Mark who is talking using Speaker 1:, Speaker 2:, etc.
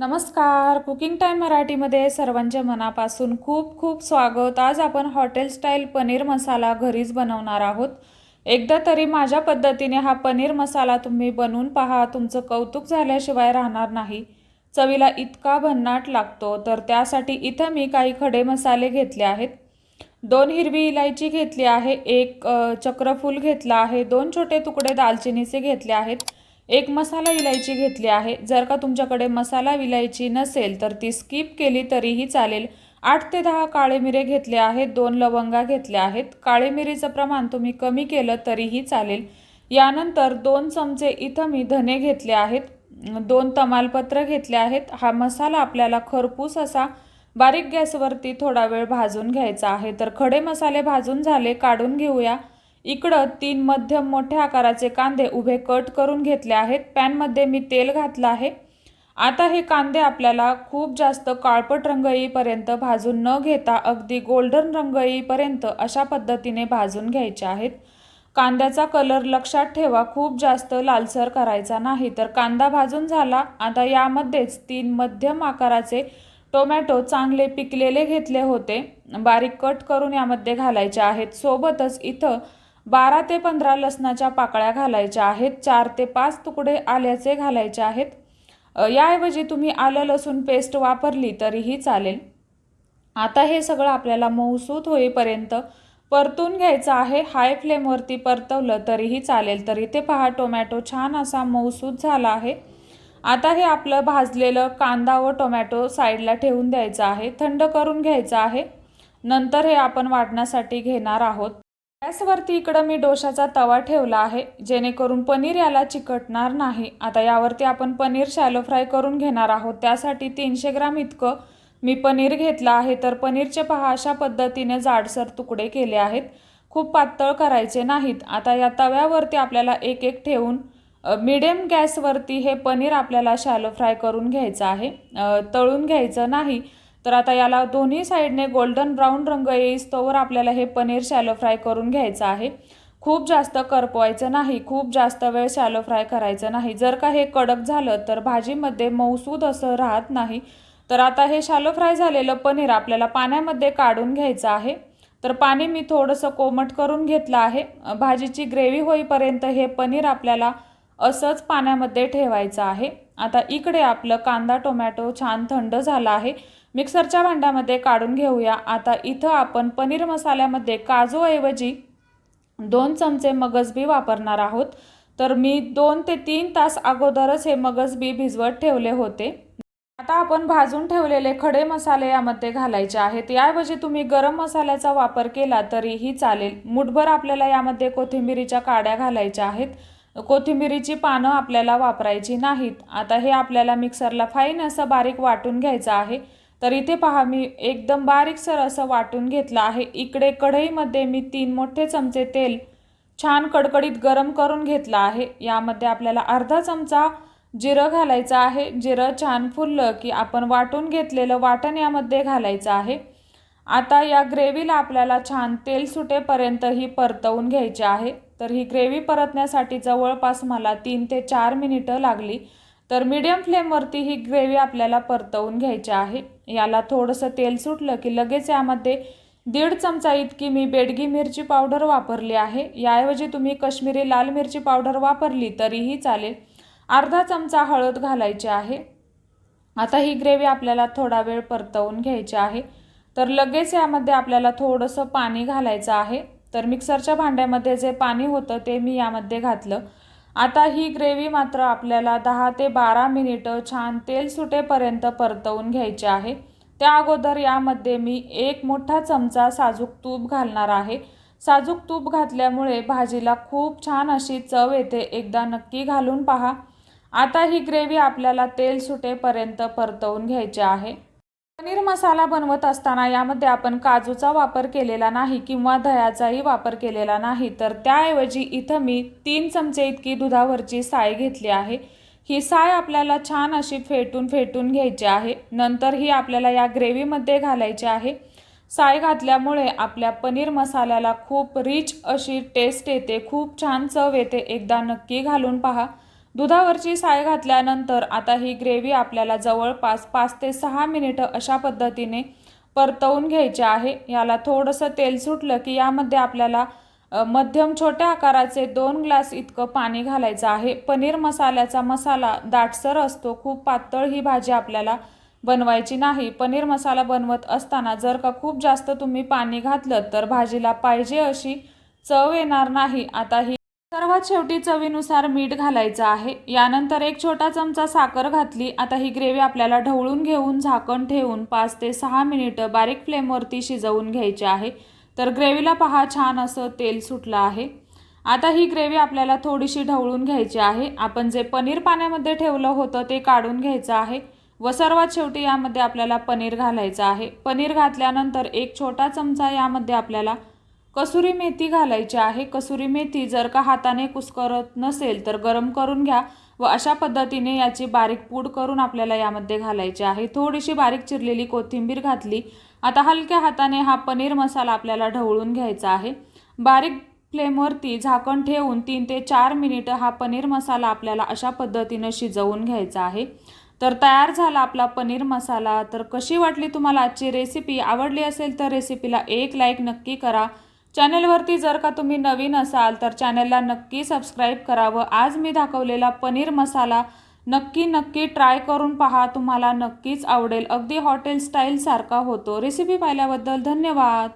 Speaker 1: नमस्कार. Cooking time मराठीमध्ये सर्वांच्या मनापासून खूप खूप स्वागत. आज आपण हॉटेल स्टाईल पनीर मसाला घरीच बनवणार आहोत. एकदा तरी माझ्या पद्धतीने हा पनीर मसाला तुम्ही बनवून पहा. तुमचं कौतुक झाल्याशिवाय राहणार नाही. चवीला इतका भन्नाट लागतो. तर त्यासाठी इथं मी काही खडे मसाले घेतले आहेत. दोन हिरवी इलायची घेतली आहे. एक चक्रफूल घेतला आहे. दोन छोटे तुकडे दालचिनीचे घेतले आहेत. एक मसाला इलायची घेतली आहे. जर का तुमच्याकडे मसाला इलायची नसेल तर ती स्किप केली तरीही चालेल. आठ ते दहा काळे मिरे घेतले आहेत. दोन लवंगा घेतल्या आहेत. काळे मिरीचं प्रमाण तुम्ही कमी केलं तरीही चालेल. यानंतर दोन चमचे इथं मी धने घेतले आहेत. दोन तमालपत्र घेतले आहेत. हा मसाला आपल्याला खरपूस असा बारीक गॅसवरती थोडा वेळ भाजून घ्यायचा आहे. तर खडे मसाले भाजून झाले. काढून घेऊया. इकडं तीन मध्यम मोठ्या आकाराचे कांदे उभे कट करून घेतले आहेत. पॅनमध्ये मी तेल घातलं आहे. आता हे कांदे आपल्याला खूप जास्त काळपट रंग येईपर्यंत भाजून न घेता अगदी गोल्डन रंग येईपर्यंत अशा पद्धतीने भाजून घ्यायचे आहेत. कांद्याचा कलर लक्षात ठेवा खूप जास्त लालसर करायचा नाही. तर कांदा भाजून झाला. आता यामध्येच तीन मध्यम आकाराचे टोमॅटो चांगले पिकलेले घेतले होते. बारीक कट करून यामध्ये घालायचे आहेत. सोबतच इथं बारा ते पंधरा लसणाच्या पाकळ्या घालायच्या आहेत चार ते पाच तुकडे आल्याचे घालायचे आहेत. याऐवजी तुम्ही आलं लसूण पेस्ट वापरली तरीही चालेल. आता हे सगळं आपल्याला मऊसूत होईपर्यंत परतून घ्यायचं आहे. हाय फ्लेमवरती परतवलं तरीही चालेल. तर इथे पहा टोमॅटो छान असा मऊसूत झाला आहे. आता हे आपलं भाजलेलं कांदा व टोमॅटो साईडला ठेवून द्यायचं आहे. थंड करून घ्यायचं आहे. नंतर हे आपण वाटण्यासाठी घेणार आहोत. गॅसवरती इकडं मी डोशाचा तवा ठेवला आहे जेणेकरून पनीर याला चिकटणार नाही. आता यावरती आपण पनीर शॅलो फ्राय करून घेणार आहोत. त्यासाठी तीनशे ग्राम इतकं मी पनीर घेतलं आहे. तर पनीरचे पहा अशा पद्धतीने जाडसर तुकडे केले आहेत. खूप पातळ करायचे नाहीत. आता या तव्यावरती आपल्याला एक एक ठेवून मिडियम गॅसवरती हे पनीर आपल्याला शॅलो फ्राय करून घ्यायचं आहे. तळून घ्यायचं नाही. तर आता याला दोन्ही साईडने गोल्डन ब्राऊन रंग येईस तोवर आपल्याला हे पनीर शॅलो फ्राय करून घ्यायचं आहे. खूप जास्त करपवायचं नाही खूप जास्त वेळ शॅलो फ्राय करायचं नाही. जर का हे कडक झालं तर भाजीमध्ये मऊसूद असं राहत नाही. तर आता हे शॅलो फ्राय झालेलं पनीर आपल्याला पाण्यामध्ये काढून घ्यायचं आहे. तर पाणी मी थोडंसं कोमट करून घेतलं आहे. भाजीची ग्रेव्ही होईपर्यंत हे पनीर आपल्याला असंच पाण्यामध्ये ठेवायचं आहे. आता इकडे आपलं कांदा टोमॅटो छान थंड झाला आहे. मिक्सरच्या भांड्यामध्ये काढून घेऊया. आता इथं आपण पनीर मसाल्यामध्ये काजूऐवजी दोन चमचे मगजबी वापरणार आहोत. तर मी दोन ते तीन तास अगोदरच हे मगजबी भिजवत ठेवले होते. आता आपण भाजून ठेवलेले खडे मसाले यामध्ये घालायचे आहेत. याऐवजी तुम्ही गरम मसाल्याचा वापर केला तरीही चालेल. मुठभर आपल्याला यामध्ये कोथिंबिरीच्या काड्या घालायच्या आहेत. कोथिंबिरीची पानं आपल्याला वापरायची नाहीत. आता हे आपल्याला मिक्सरला फाईन असं बारीक वाटून घ्यायचं आहे. तर इथे पहा मी एकदम बारीकसर असं वाटून घेतलं आहे. इकडे कढईमध्ये मी तीन मोठे चमचे तेल छान कडकडीत गरम करून घेतलं आहे. यामध्ये आपल्याला अर्धा चमचा जिरं घालायचं आहे. जिरं छान फुललं की आपण वाटून घेतलेलं वाटण यामध्ये घालायचं आहे. आता या ग्रेव्हीला आपल्याला छान तेल सुटेपर्यंत ही परतवून घ्यायची आहे. तर ही ग्रेव्ही परतण्यासाठी जवळपास मला तीन ते चार मिनिटं लागली. तर मीडियम फ्लेमवरती ही ग्रेव्ही आपल्याला परतवून घ्यायची आहे. याला थोडंसं तेल सुटलं की लगेच यामध्ये दीड चमचा इतकी मी बेडगी मिरची पावडर वापरली आहे. याऐवजी तुम्ही कश्मीरी लाल मिरची पावडर वापरली तरीही चालेल. अर्धा चमचा हळद घालायची आहे. आता ही ग्रेव्ही आपल्याला थोडा वेळ परतवून घ्यायची आहे. तर लगेच यामध्ये आपल्याला थोडंसं पाणी घालायचं आहे. तर मिक्सरच्या भांड्यामध्ये जे पाणी होतं ते मी यामध्ये घातलं. आता ही ग्रेव्ही मात्र आपल्याला दहा ते बारा मिनिटं छान तेल सुटेपर्यंत परतवून घ्यायची आहे. त्या अगोदर यामध्ये मी एक मोठा चमचा साजूक तूप घालणार आहे. साजूक तूप घातल्यामुळे भाजीला खूप छान अशी चव येते. एकदा नक्की घालून पहा. आता ही ग्रेव्ही आपल्याला तेल सुटेपर्यंत परतवून घ्यायची आहे. पनीर मसाला बनवत असताना यामध्ये आपण काजूचा वापर केलेला नाही किंवा दह्याचाही वापर केलेला नाही तर त्याऐवजी इथं मी तीन चमचे इतकी दुधावरची साय घेतली आहे. ही साय आपल्याला छान अशी फेटून फेटून घ्यायची आहे. नंतर ही आपल्याला या ग्रेव्हीमध्ये घालायची आहे. साय घातल्यामुळे आपल्या पनीर मसाल्याला खूप रिच अशी टेस्ट येते खूप छान चव येते. एकदा नक्की घालून पहा. दुधावरची साय घातल्यानंतर आता ही ग्रेव्ही आपल्याला जवळपास पाच ते सहा मिनिटं अशा पद्धतीने परतवून घ्यायचे आहे. याला थोडंसं तेल सुटलं की यामध्ये आपल्याला मध्यम छोट्या आकाराचे दोन ग्लास इतकं पाणी घालायचं आहे. पनीर मसाल्याचा मसाला दाटसर असतो खूप पातळ ही भाजी आपल्याला बनवायची नाही. पनीर मसाला बनवत असताना जर का खूप जास्त तुम्ही पाणी घातलं तर भाजीला पाहिजे अशी चव येणार नाही. आता ही सर्वात शेवटी चवीनुसार मीठ घालायचं आहे. यानंतर एक छोटा चमचा साखर घातली. आता ही ग्रेव्ही आपल्याला ढवळून घेऊन झाकण ठेवून पाच ते सहा मिनिटं बारीक फ्लेमवरती शिजवून घ्यायची आहे. तर ग्रेव्हीला पहा छान असं तेल सुटलं आहे. आता ही ग्रेव्ही आपल्याला थोडीशी ढवळून घ्यायची आहे. आपण जे पनीर पाण्यामध्ये ठेवलं होतं ते काढून घ्यायचं आहे व सर्वात शेवटी यामध्ये आपल्याला पनीर घालायचं आहे. पनीर घातल्यानंतर एक छोटा चमचा यामध्ये आपल्याला कसुरी मेथी घालायची आहे. कसुरी मेथी जर का हाताने कुस्करत नसेल तर गरम करून घ्या व अशा पद्धतीने याची बारीक पूड करून आपल्याला यामध्ये घालायची आहे. थोडीशी बारीक चिरलेली कोथिंबीर घातली. आता हलक्या हाताने हा पनीर मसाला आपल्याला ढवळून घ्यायचा आहे. बारीक फ्लेमवरती झाकण ठेवून तीन ते चार मिनिटं हा पनीर मसाला आपल्याला अशा पद्धतीनं शिजवून घ्यायचा आहे. तर तयार झाला आपला पनीर मसाला. तर कशी वाटली तुम्हाला आजची रेसिपी आवडली असेल तर रेसिपीला एक लाईक नक्की करा. चॅनलवरती जर का तुम्ही नवीन असाल तर चॅनलला नक्की सबस्क्राईब करावं. आज मी दाखवलेला पनीर मसाला नक्की नक्की ट्राय करून पहा. तुम्हाला नक्कीच आवडेल. अगदी हॉटेल स्टाईलसारखा होतो. रेसिपी पाहिल्याबद्दल धन्यवाद.